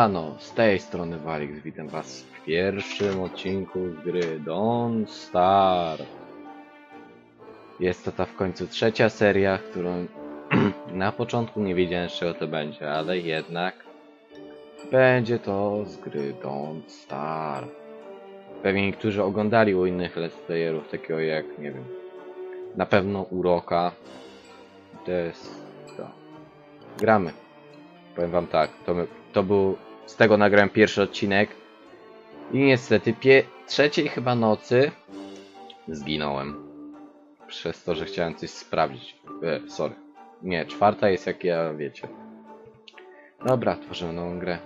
Siemano, z tej strony Walix, witam was w pierwszym odcinku z gry Don't Star. Jest to ta w końcu trzecia seria, którą na początku nie wiedziałem z czego to będzie, ale jednak będzie to z gry Don't Star. Pewnie niektórzy oglądali u innych let's playerów, takiego jak, nie wiem, na pewno Uroka. To jest to. Gramy. Powiem wam tak, to, my, to był, z tego nagrałem pierwszy odcinek i niestety pie, trzeciej chyba nocy zginąłem. Przez to, że chciałem coś sprawdzić. E, sorry. Nie, czwarta jest jak ja wiecie. Dobra, tworzymy nową grę.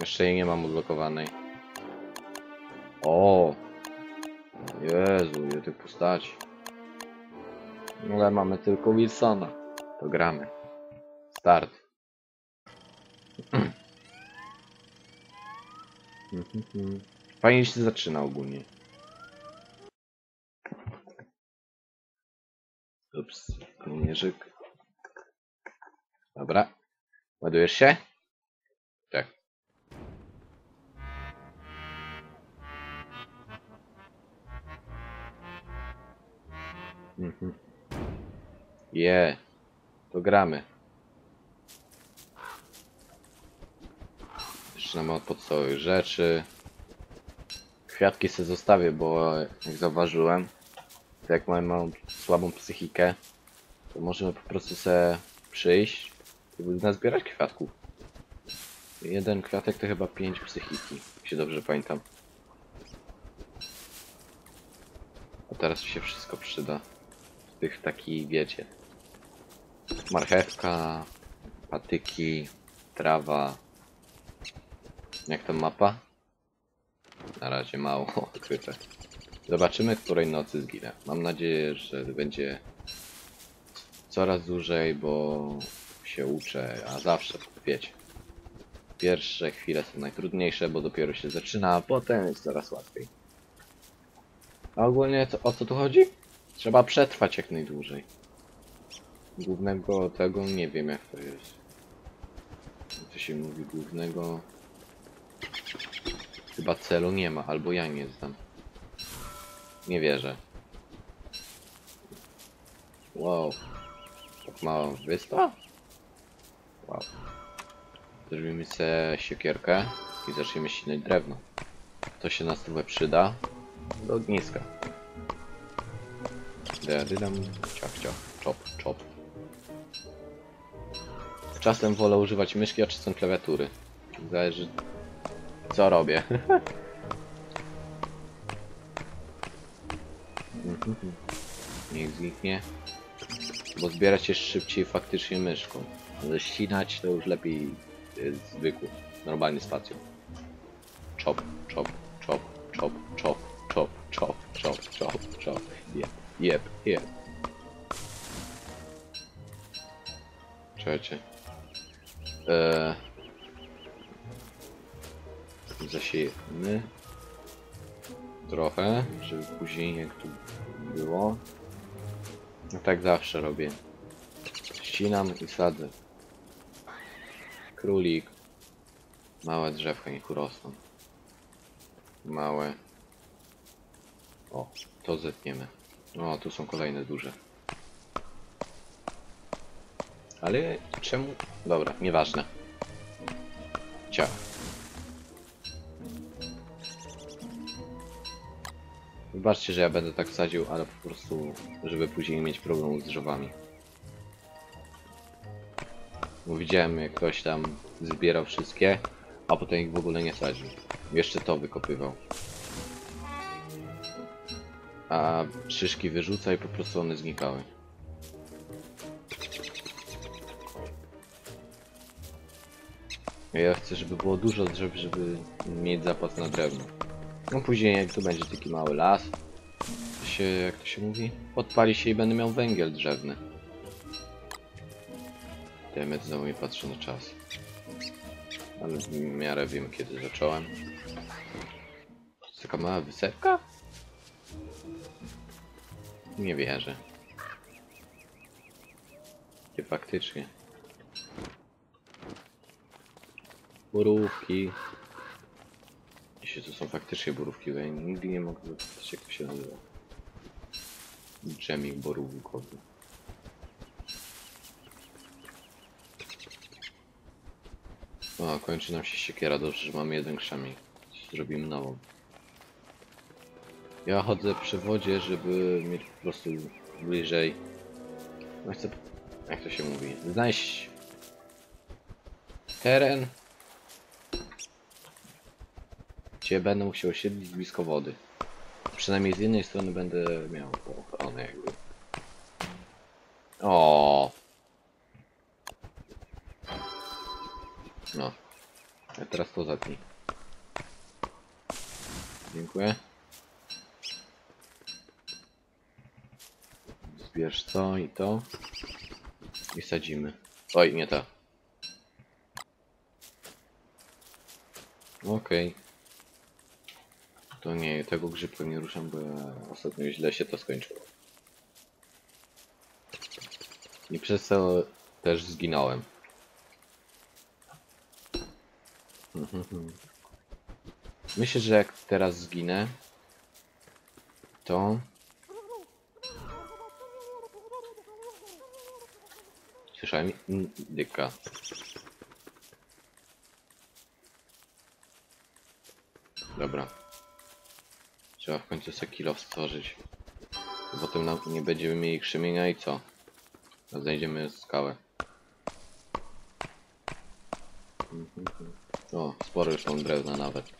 Jeszcze jej nie mam odblokowanej. O! Jezu, ile tych postaci. Ale mamy tylko Wilsona. To gramy. Start. Fajnie się zaczyna ogólnie. Ups, kołnierzyk. Dobra. Ładujesz się? Tak. Mhm. Je. To gramy. Zaczynamy od podstawowych rzeczy. Kwiatki sobie zostawię, bo jak zauważyłem, to jak małą, słabą psychikę, to możemy po prostu sobie przyjść i nazbierać kwiatków. Jeden kwiatek to chyba pięć psychiki, jak się dobrze pamiętam. A teraz się wszystko przyda. Tych takich, wiecie, marchewka, patyki, trawa, jak tam mapa? Na razie mało odkryte. Zobaczymy, której nocy zginę. Mam nadzieję, że będzie coraz dłużej, bo się uczę, a zawsze, wiecie. Pierwsze chwile są najtrudniejsze, bo dopiero się zaczyna, a potem jest coraz łatwiej. A ogólnie to, o co tu chodzi? Trzeba przetrwać jak najdłużej. Głównego tego nie wiem jak to jest. Co się mówi głównego? Chyba celu nie ma, albo ja nie znam. Nie wierzę. Wow. Tak mała wyspa? Wow. Zrobimy sobie siekierkę i zaczniemy ścinać drewno. To się na stówę przyda do ogniska. Dydam, ciach, ciach, chop, chop. Czasem wolę używać myszki, a czasem klawiatury. Zależy co robię. Niech zniknie. Bo zbierać jest szybciej faktycznie myszką. Ale ścinać to już lepiej jest zwykły, normalny spacją. Chop, chop, chop, chop, chop, chop, chop, chop, chop, chop. Jep, jep, jep. Czekajcie. Eee zasiejemy trochę, żeby później jak tu było. No tak zawsze robię. Ścinam i sadzę. Królik. Małe drzewka niech urosną. Małe. O, to zetniemy. O, tu są kolejne duże. Ale czemu? Dobra, nieważne. Ciao. Wybaczcie, że ja będę tak sadził, ale po prostu, żeby później nie mieć problemu z drzewami. Bo widziałem, jak ktoś tam zbierał wszystkie, a potem ich w ogóle nie sadził. Jeszcze to wykopywał. A szyszki wyrzuca i po prostu one znikały. Ja chcę, żeby było dużo drzew, żeby mieć zapas na drewno. No później jak tu będzie taki mały las, to się, jak to się mówi, podpali się i będę miał węgiel drzewny. Demet znowu nie patrzę na czas. Ale w miarę wiem kiedy zacząłem. To jest taka mała wysepka? Nie wierzę. Nie faktycznie. Borówki. Jeśli to są faktycznie borówki, bo ja nigdy nie mogę zapytać jak to się nazywa. Dżemik borówkowy. O, kończy nam się siekiera, dobrze, że mamy jeden krzemień. Zrobimy nową. Ja chodzę przy wodzie, żeby mieć po prostu bliżej. No chcę, jak to się mówi, znaleźć teren, gdzie będę musiał osiedlić blisko wody. Przynajmniej z jednej strony będę miał ochronę jakby. O. No. A teraz to zatnij. Dziękuję. Zbierz to i to. I sadzimy. Oj, nie ta. Okej. To nie, tego grzybka nie ruszam, bo ostatnio źle się to skończyło. I przez to też zginąłem. Myślę, że jak teraz zginę, to... Słyszałem indyka. Dobra. Trzeba w końcu sobie kilo stworzyć. Potem nam nie będziemy mieli krzemienia i co? Znajdziemy skałę. Mhm. O, sporo już mam drewna nawet.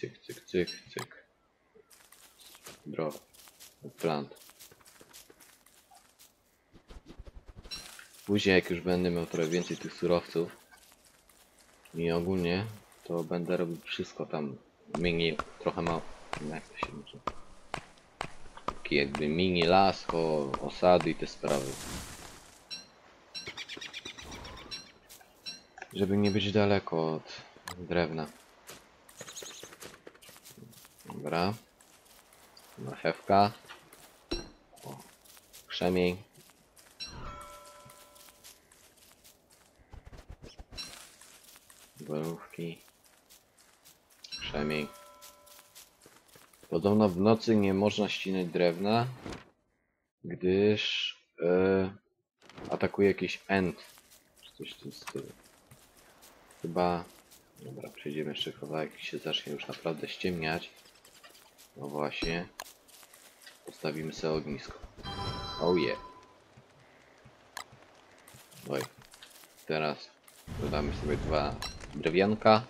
Cyk, cyk, cyk, cyk. Draw. Plant. Później jak już będę miał trochę więcej tych surowców i ogólnie to będę robił wszystko tam mini, trochę mało, jak to się nazywa? Taki jakby mini las, o, osady i te sprawy. Żeby nie być daleko od drewna. Dobra. Marchewka. O, krzemień. Borówki. Krzemień. Podobno w nocy nie można ścinać drewna, gdyż e, atakuje jakiś end, czy coś w tym stylu. Chyba... Dobra, przejdziemy jeszcze kawałek i się zacznie już naprawdę ściemniać. No właśnie. Postawimy sobie ognisko. Oh yeah. Oj. Teraz dodamy sobie dwa drewianka.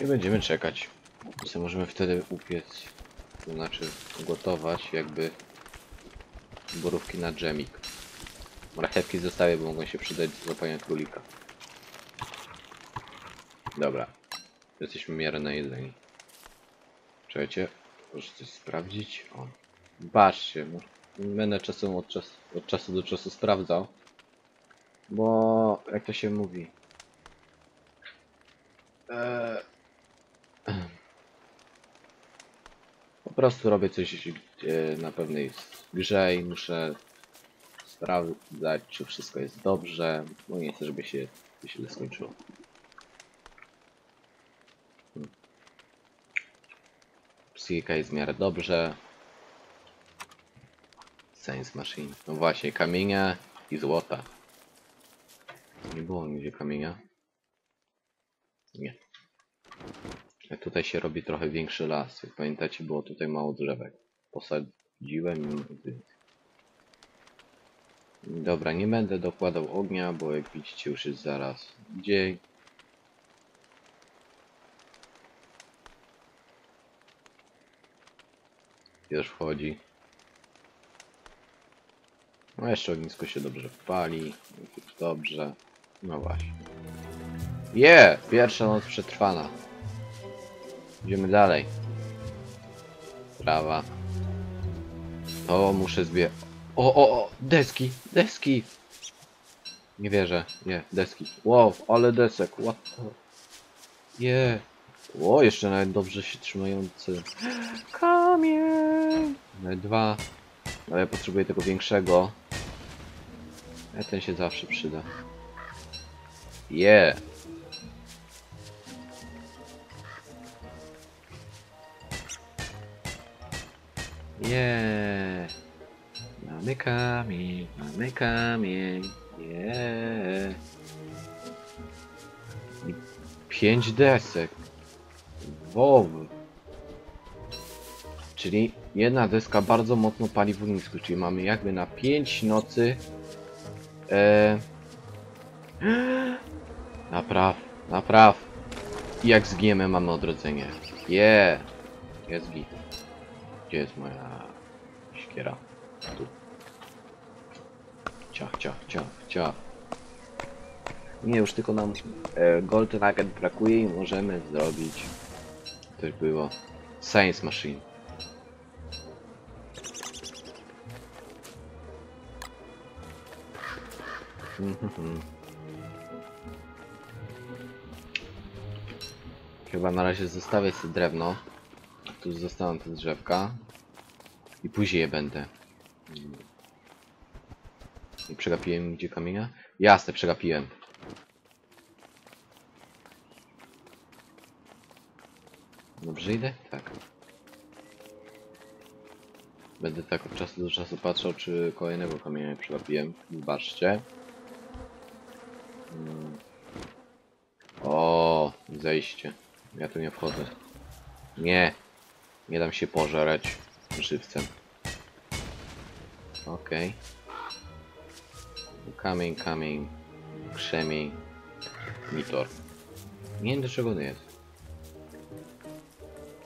I będziemy czekać. Co możemy wtedy upiec, to znaczy ugotować jakby borówki na dżemik. Marchewki zostawię, bo mogą się przydać do złapania królika. Dobra. Jesteśmy miarę na jedzeniu. Czekajcie, muszę coś sprawdzić. O. Baczcie, no. będę czasem od, czas, od czasu do czasu sprawdzał. Bo jak to się mówi? Eee... Po prostu robię coś na pewnej grze i muszę sprawdzać, czy wszystko jest dobrze, bo nie chcę, żeby się źle skończyło. Psychika jest w miarę dobrze. Science Machine. No właśnie, kamienia i złota. Nie było nigdzie kamienia. Nie. A tutaj się robi trochę większy las. Jak pamiętacie, było tutaj mało drzewek. Posadziłem i. Dobra, nie będę dokładał ognia, bo jak widzicie już jest zaraz dzień. Już wchodzi. No jeszcze ognisko się dobrze pali. Dobrze. No właśnie. Je! Yeah! Pierwsza noc przetrwana. Idziemy dalej. Prawa. O, muszę zbie... O, o, o! Deski! Deski! Nie wierzę. Nie, deski. Wow, ale desek. What the... Je! O, jeszcze nawet dobrze się trzymający. Kamień! Nawet dwa. Ale ja potrzebuję tego większego. A ten się zawsze przyda. Je! Je! Mamy kamień, mamy kamień. Je! I Pięć desek. Wow. Czyli jedna deska bardzo mocno pali w ognisku, czyli mamy jakby na 5 nocy e... Napraw, napraw. I jak zginiemy mamy odrodzenie. Je, Jest git. Gdzie jest moja siekiera? Tu. Ciach, ciach, ciach, ciach. Nie, już tylko nam e, Gold Nugget brakuje i możemy zrobić. Coś było. Science Machine. Chyba na razie zostawię sobie drewno. Tu zostaną te drzewka. I później je będę. Nie przegapiłem gdzie kamienia? Jasne, przegapiłem. Dobrze idę? Tak. Będę tak od czasu do czasu patrzał, czy kolejnego kamienia przegapiłem. Wybaczcie. Mm. O, zejście. Ja tu nie wchodzę. Nie. Nie dam się pożerać żywcem. Okej. Kamień, kamień. Krzemień. Mitor. Nie wiem do czego on jest.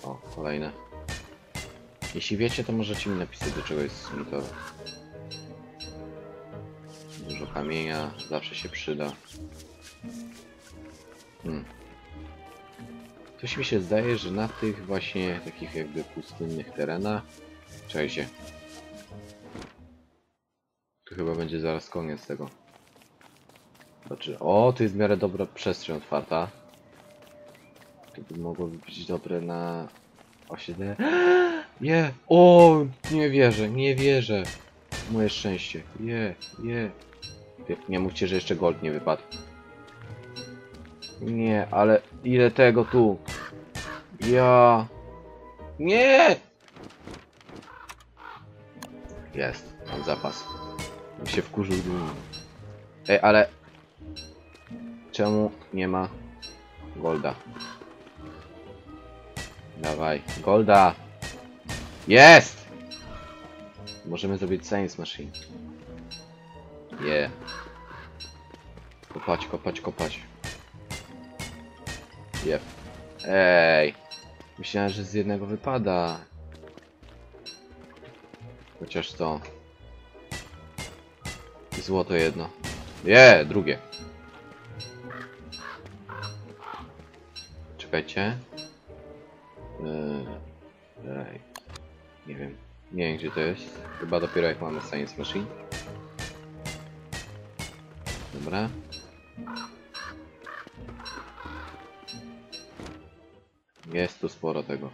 O, kolejne. Jeśli wiecie, to możecie mi napisać do czego jest mitor. Dużo kamienia, zawsze się przyda. Hmm. Coś mi się zdaje, że na tych właśnie takich jakby pustynnych terenach. Czekajcie. Tu chyba będzie zaraz koniec tego. Znaczy, o, tu jest w miarę dobra przestrzeń otwarta. To by mogło być dobre na osiedle. Nie! O! Nie wierzę, nie wierzę. Moje szczęście. Je, je. Nie mówcie, że jeszcze gold nie wypadł. Nie, ale ile tego tu? Ja. Nie! Jest, mam zapas. Bym się wkurzył dumnie. Ej, ale... Czemu nie ma golda? Dawaj, golda! Jest! Możemy zrobić science machine. Je. Kopać, kopać, kopać. Jep. Ej. Myślałem, że z jednego wypada. Chociaż to. Złoto jedno. Je, drugie. Czekajcie. Eee. Nie wiem. Nie wiem gdzie to jest. Chyba dopiero jak mamy Science Machine. Dobra. Jest tu sporo tego.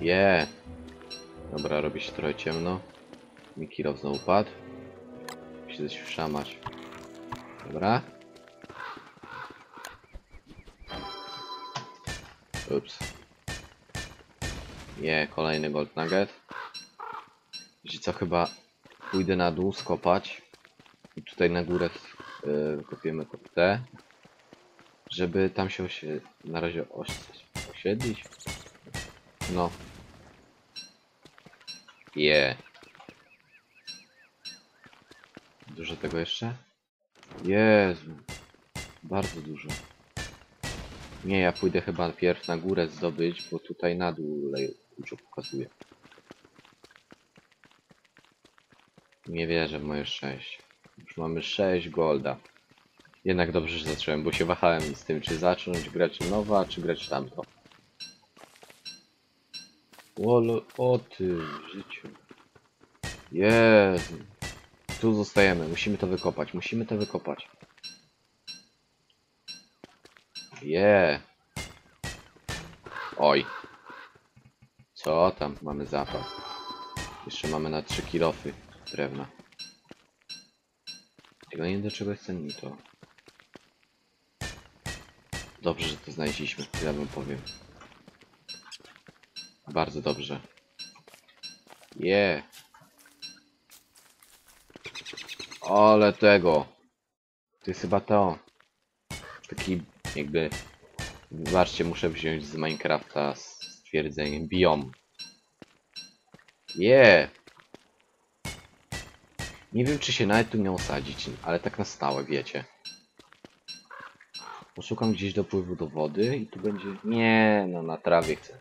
Je. Dobra, robi się trochę ciemno. Mikirow znowu padł. Musi coś wszamać. Dobra. Ups. Je, kolejny gold nugget. Wiecie co, chyba pójdę na dół skopać. I tutaj na górę yy, kopiemy to T. Żeby tam się osie... na razie osiedlić. No. Je. Dużo tego jeszcze? Jezu. Bardzo dużo. Nie, ja pójdę chyba pierw na górę zdobyć, bo tutaj na dół dużo pokazuje. Nie wierzę w moje szczęście. Już mamy 6 golda. Jednak dobrze, że zacząłem, bo się wahałem z tym, czy zacząć grać nowa, czy grać tamto. Olo, o ty, życiu. Jezu. Tu zostajemy, musimy to wykopać, musimy to wykopać. Je. Oj. Co tam? Mamy zapas. Jeszcze mamy na 3 kilofy. drewna. Tylko nie do czego jest ten to. Dobrze, że to znaleźliśmy, tyle wam powiem. Bardzo dobrze. Je. Ale tego. To jest chyba to. Taki jakby... Wybaczcie, muszę wziąć z Minecrafta stwierdzenie biom. Je. Nie wiem, czy się nawet tu miał sadzić, ale tak na stałe, wiecie. Poszukam gdzieś dopływu do wody i tu będzie... Nie, no na trawie chcę.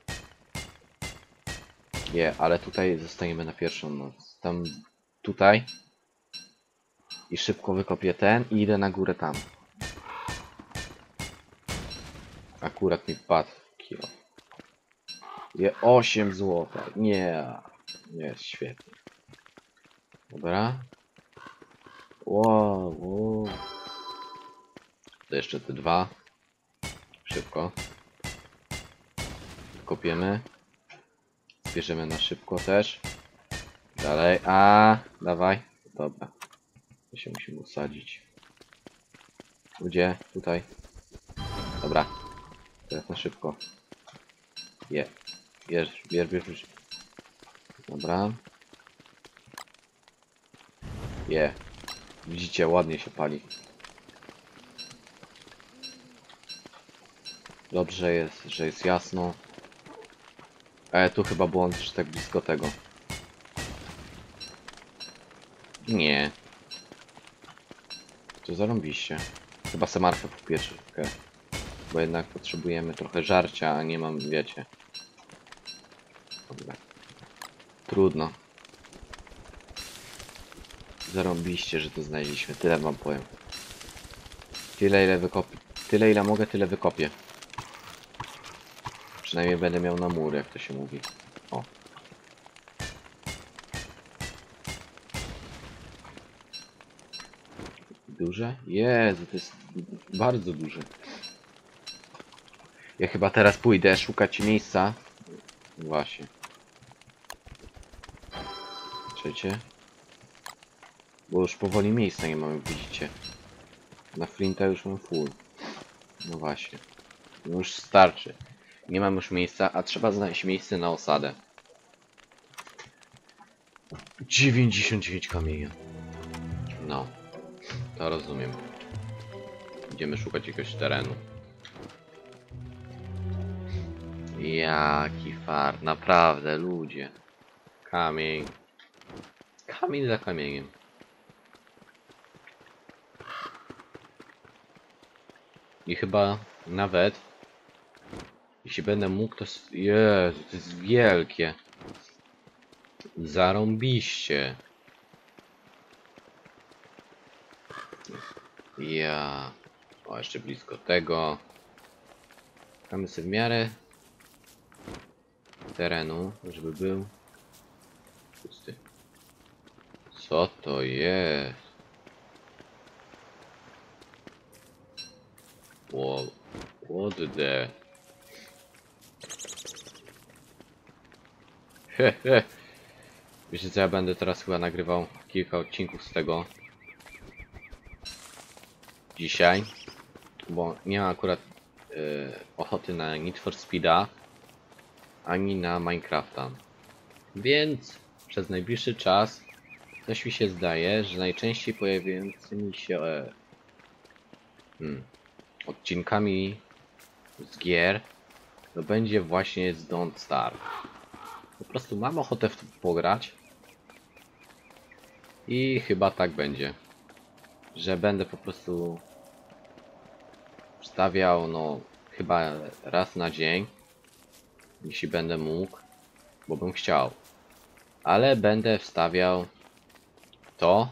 Nie, ale tutaj zostajemy na pierwszą noc. Tam, tutaj. I szybko wykopię ten i idę na górę tam. Akurat mi padł kilo. Je 8 złota. Nie. Nie jest świetnie. Dobra. Wow, wow. To jeszcze te dwa. Szybko. Kopiemy. Bierzemy na szybko też. Dalej. A, dawaj. Dobra. To się musimy usadzić. Gdzie? Tutaj. Dobra. Teraz na szybko. Je. Bierz, bierz, bierz. bierz. Dobra. Je. Widzicie, ładnie się pali. Dobrze jest, że jest jasno. Ale tu chyba błąd, że tak blisko tego. Nie. To zarąbiście. Chyba se marchew w pieczywkę. Bo jednak potrzebujemy trochę żarcia, a nie mam, wiecie. Dobra. Trudno. Zarąbiście, że to znaleźliśmy. Tyle wam powiem. Tyle ile wykopię. Tyle ile mogę, tyle wykopię. Przynajmniej będę miał na mur, jak to się mówi. O. Duże? Jezu, to jest bardzo duże. Ja chyba teraz pójdę szukać miejsca. Właśnie. Trzecie. Bo już powoli miejsca nie mamy, widzicie. Na Flinta już mam full. No właśnie. No już starczy. Nie mam już miejsca, a trzeba znaleźć miejsce na osadę. 99 kamienia. No. To rozumiem. Idziemy szukać jakiegoś terenu. Jaki far, naprawdę, ludzie. Kamień. Kamień za kamieniem. I chyba nawet jeśli będę mógł to... Jezu, to jest wielkie. Zarąbiście. Ja... O, jeszcze blisko tego. Szukamy sobie w miarę terenu, żeby był pusty. Co to jest? Wow. What the... Hehe. Wiecie co, ja będę teraz chyba nagrywał kilka odcinków z tego. Dzisiaj. Bo nie mam akurat e, ochoty na Need for Speeda. Ani na Minecrafta. Więc przez najbliższy czas coś mi się zdaje, że najczęściej pojawiającymi się e, hmm, odcinkami z gier to będzie właśnie z Don't Starve. Po prostu mam ochotę w to pograć. I chyba tak będzie. Że będę po prostu wstawiał, no chyba raz na dzień. Jeśli będę mógł, bo bym chciał. Ale będę wstawiał to,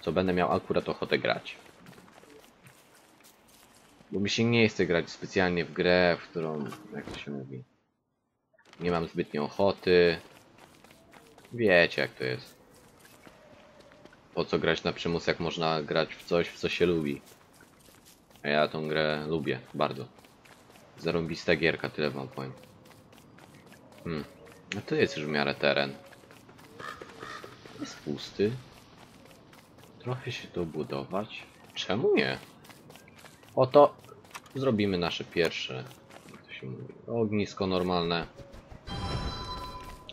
co będę miał akurat ochotę grać. Bo mi się nie chce grać specjalnie w grę, w którą, jak to się mówi, nie mam zbytnio ochoty. Wiecie jak to jest. Po co grać na przymus, jak można grać w coś, w co się lubi. A ja tą grę lubię bardzo. Zarąbista gierka, tyle wam powiem. Hmm. No to jest już w miarę teren. Jest pusty. trochę się dobudować. Czemu nie? Oto zrobimy nasze pierwsze jak to się mówi, ognisko normalne.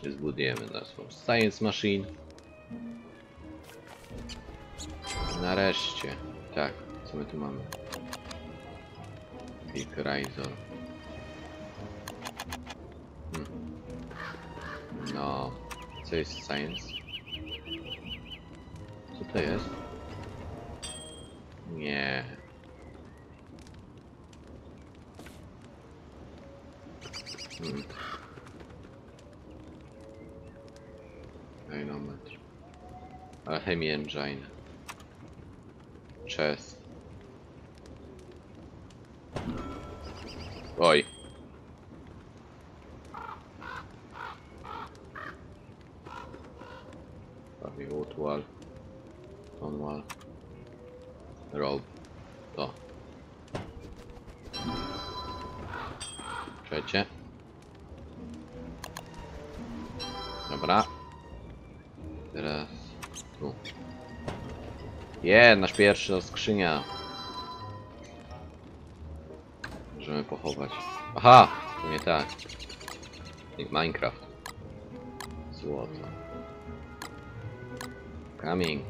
Zbudujemy naszą Science Machine. Nareszcie. Tak, co my tu mamy? Big Razor. Hmm. No, co jest Science? Co to jest? Nie. Hmm. Alchemy Engine. Chest. Oj. Prawie wood wall. Stone wall. Rope. To. Trzecie. Dobra. Teraz tu. Je, nasz pierwsza skrzynia. Możemy pochować. Aha! To nie tak. Minecraft. Złoto. Coming.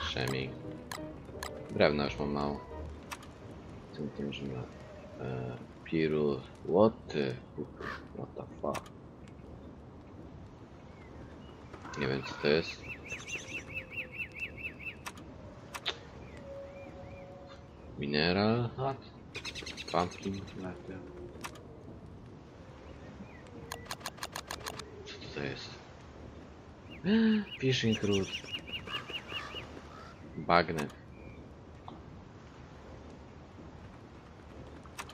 Szemi. Drewna już mam mało. Co my tu możemy? E, Pirus. What the... What the fuck? Nie wiem co to jest. Mineral? Pumpkin. Co to jest? Fishing Root.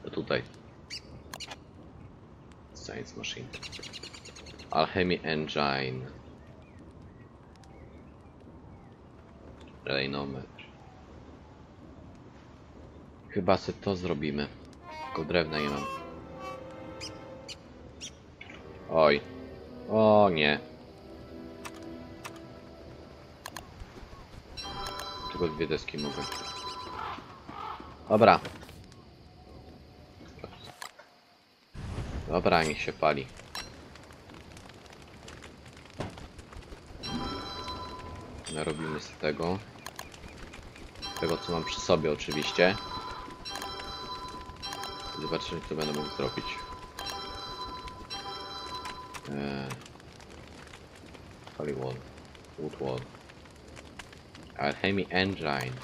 To tutaj. Science Machine. Alchemy Engine. Rejnometr. Chyba sobie to zrobimy. Tylko drewna nie mam. Oj. O nie. Tylko dwie deski mogę. Dobra. Dobra, niech się pali. Narobimy z tego. Tego co mam przy sobie oczywiście. Zobaczymy co będę mógł zrobić. Eee, Holy wall. Wood wall. Alchemy engine.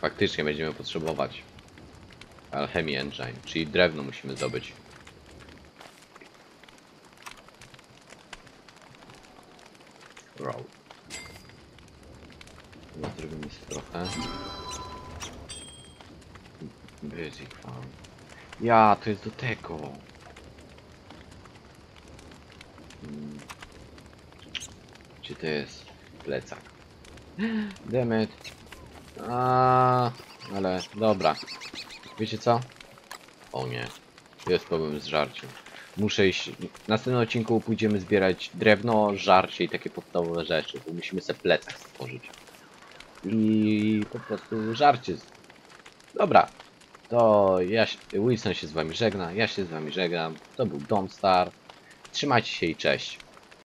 Faktycznie będziemy potrzebować Alchemy engine, czyli drewno musimy zdobyć. Row. No, zrobimy sobie trochę. Basic farm. Ja, to jest do tego. Hmm. Gdzie to jest? Plecak. Demet. A, ale dobra. Wiecie co? O nie. Jest problem z żarciem. Muszę iść. W następnym odcinku pójdziemy zbierać drewno, żarcie i takie podstawowe rzeczy, bo musimy sobie plecak stworzyć. I po prostu żarcie. Dobra. To ja się, Wilson się z wami żegna, ja się z wami żegnam. To był Dom Star. Trzymajcie się i cześć.